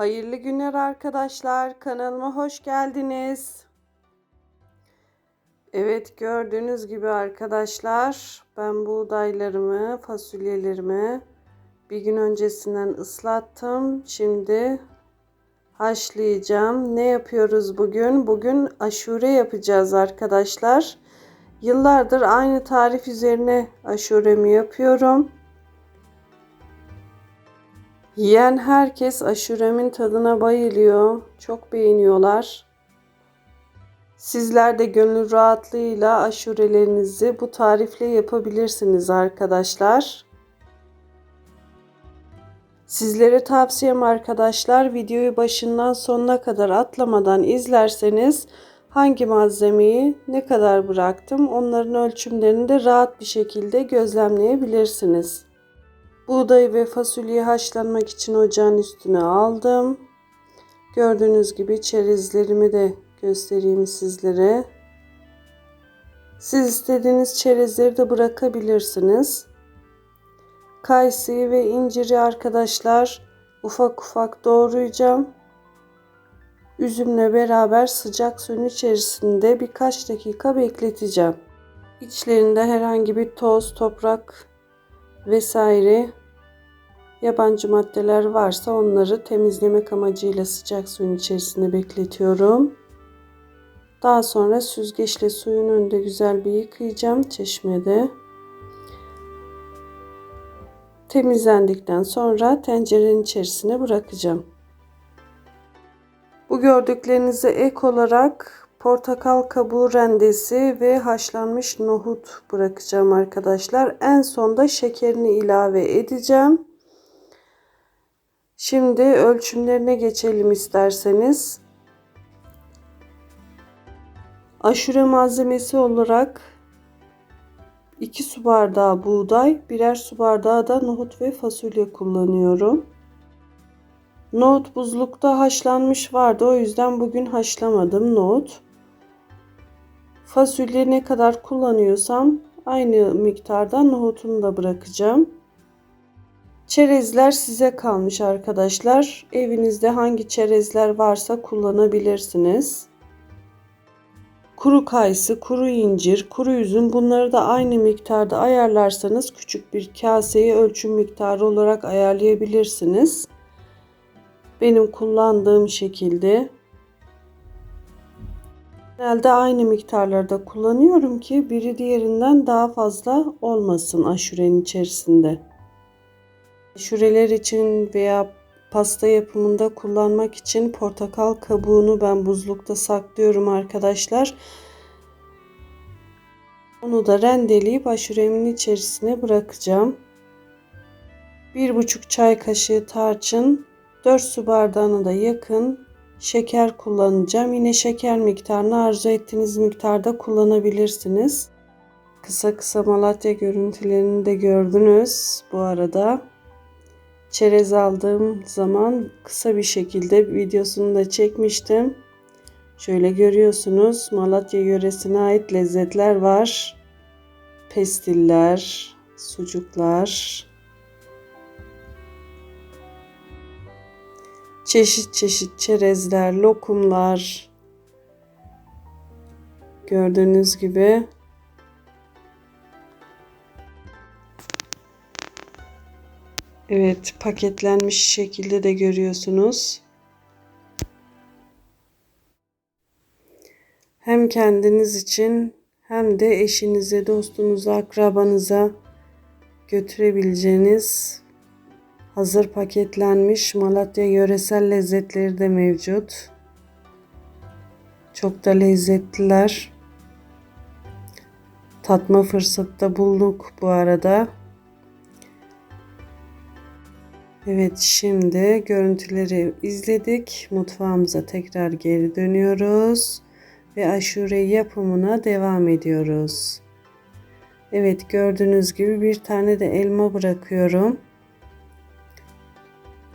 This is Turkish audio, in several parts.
Hayırlı günler arkadaşlar. Kanalıma hoş geldiniz. Evet gördüğünüz gibi arkadaşlar ben buğdaylarımı, fasulyelerimi bir gün öncesinden ıslattım. Şimdi haşlayacağım. Ne yapıyoruz bugün? Bugün aşure yapacağız arkadaşlar. Yıllardır aynı tarif üzerine aşuremi yapıyorum. Yiyen herkes aşuremin tadına bayılıyor. Çok beğeniyorlar. Sizler de gönül rahatlığıyla aşurelerinizi bu tarifle yapabilirsiniz arkadaşlar. Sizlere tavsiyem arkadaşlar videoyu başından sonuna kadar atlamadan izlerseniz hangi malzemeyi ne kadar bıraktım onların ölçümlerini de rahat bir şekilde gözlemleyebilirsiniz. Buğdayı ve fasulyeyi haşlanmak için ocağın üstüne aldım. Gördüğünüz gibi çerezlerimi de göstereyim sizlere. Siz istediğiniz çerezleri de bırakabilirsiniz. Kayısıyı ve inciri arkadaşlar ufak ufak doğrayacağım. Üzümle beraber sıcak suyun içerisinde birkaç dakika bekleteceğim. İçlerinde herhangi bir toz, toprak vesaire yabancı maddeler varsa onları temizlemek amacıyla sıcak suyun içerisinde bekletiyorum. Daha sonra süzgeçle suyun önünde güzel bir yıkayacağım çeşmede. Temizlendikten sonra tencerenin içerisine bırakacağım. Bu gördüklerinize ek olarak portakal kabuğu rendesi ve haşlanmış nohut bırakacağım arkadaşlar. En sonda şekerini ilave edeceğim. Şimdi ölçümlerine geçelim isterseniz. Aşure malzemesi olarak 2 su bardağı buğday, birer su bardağı da nohut ve fasulye kullanıyorum. Nohut buzlukta haşlanmış vardı. O yüzden bugün haşlamadım nohut. Fasulye ne kadar kullanıyorsam aynı miktarda nohutunu da bırakacağım. Çerezler size kalmış arkadaşlar. Evinizde hangi çerezler varsa kullanabilirsiniz. Kuru kayısı, kuru incir, kuru üzüm bunları da aynı miktarda ayarlarsanız küçük bir kaseyi ölçüm miktarı olarak ayarlayabilirsiniz. Benim kullandığım şekilde genelde aynı miktarlarda kullanıyorum ki biri diğerinden daha fazla olmasın aşurenin içerisinde. Şureler için veya pasta yapımında kullanmak için portakal kabuğunu ben buzlukta saklıyorum arkadaşlar. Onu da rendeleyip aşuremin içerisine bırakacağım. 1,5 çay kaşığı tarçın, 4 su bardağına da yakın şeker kullanacağım. Yine şeker miktarını arzu ettiğiniz miktarda kullanabilirsiniz. Kısa kısa Malatya görüntülerini de gördünüz bu arada çerez aldığım zaman kısa bir şekilde videosunu da çekmiştim. Şöyle görüyorsunuz Malatya yöresine ait lezzetler var. Pestiller, sucuklar, çeşit çeşit çerezler, lokumlar. Gördüğünüz gibi Evet, paketlenmiş şekilde de görüyorsunuz. Hem kendiniz için hem de eşinize, dostunuza, akrabanıza götürebileceğiniz hazır paketlenmiş Malatya yöresel lezzetleri de mevcut. Çok da lezzetliler. Tatma fırsatı da bulduk bu arada. Evet şimdi görüntüleri izledik. Mutfağımıza tekrar geri dönüyoruz. Ve aşure yapımına devam ediyoruz. Evet gördüğünüz gibi bir tane de elma bırakıyorum.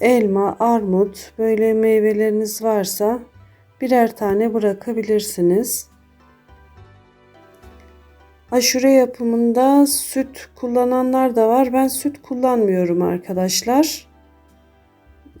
Elma, armut böyle meyveleriniz varsa birer tane bırakabilirsiniz. Aşure yapımında süt kullananlar da var. Ben süt kullanmıyorum arkadaşlar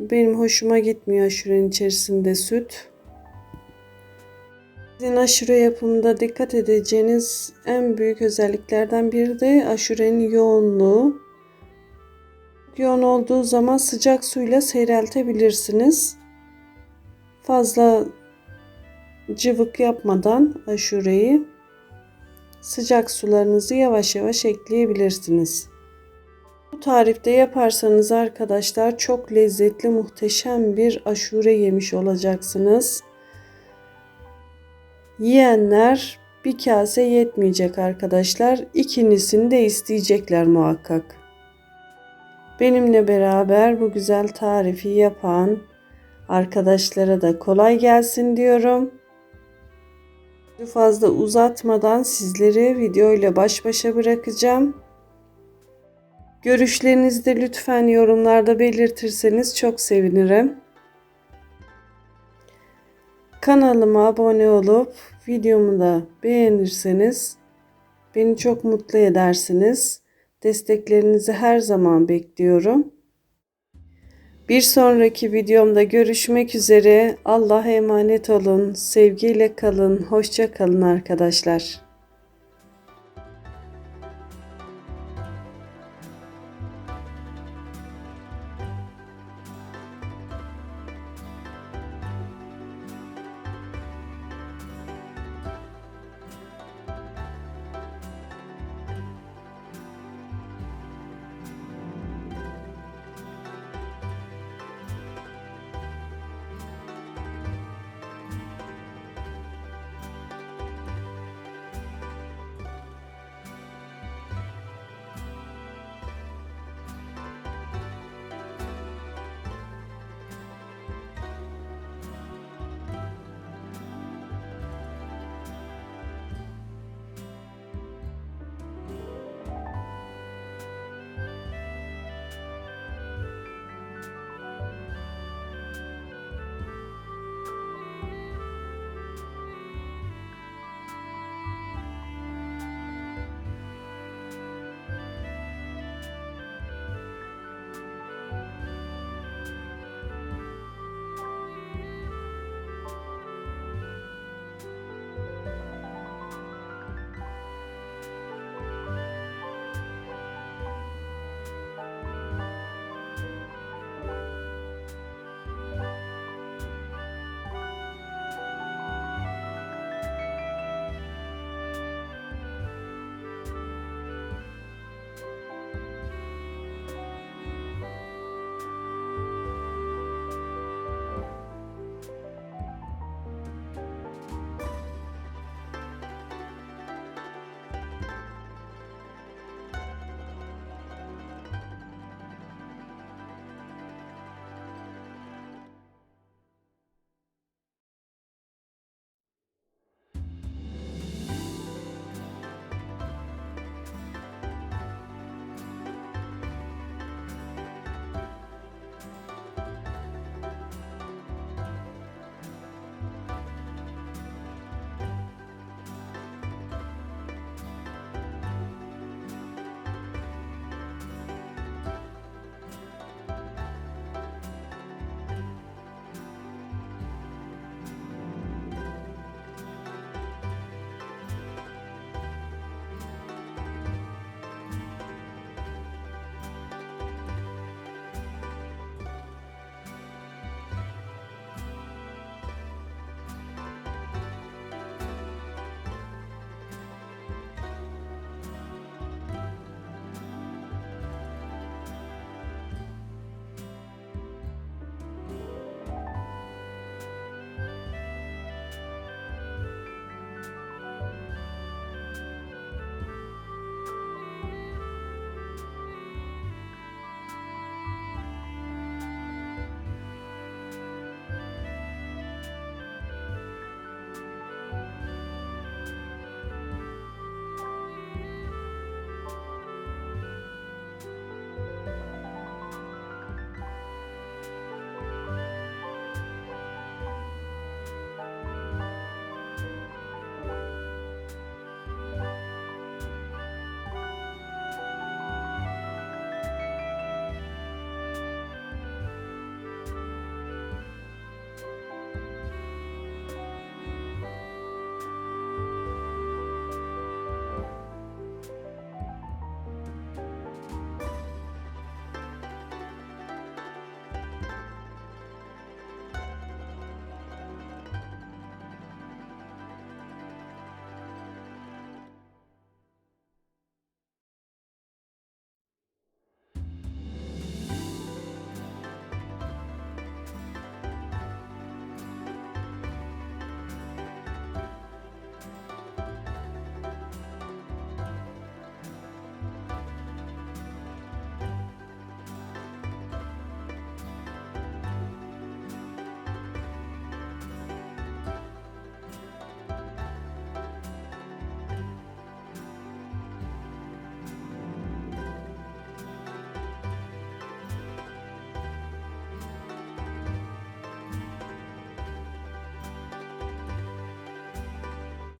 benim hoşuma gitmiyor aşurenin içerisinde süt. Sizin aşure yapımında dikkat edeceğiniz en büyük özelliklerden biri de aşurenin yoğunluğu. Yoğun olduğu zaman sıcak suyla seyreltebilirsiniz. Fazla cıvık yapmadan aşureyi sıcak sularınızı yavaş yavaş ekleyebilirsiniz. Bu tarifte yaparsanız arkadaşlar çok lezzetli muhteşem bir aşure yemiş olacaksınız. Yiyenler bir kase yetmeyecek arkadaşlar. İkincisini de isteyecekler muhakkak. Benimle beraber bu güzel tarifi yapan arkadaşlara da kolay gelsin diyorum. Fazla uzatmadan sizleri video ile baş başa bırakacağım. Görüşlerinizi de lütfen yorumlarda belirtirseniz çok sevinirim. Kanalıma abone olup videomu da beğenirseniz beni çok mutlu edersiniz. Desteklerinizi her zaman bekliyorum. Bir sonraki videomda görüşmek üzere. Allah'a emanet olun. Sevgiyle kalın. Hoşça kalın arkadaşlar.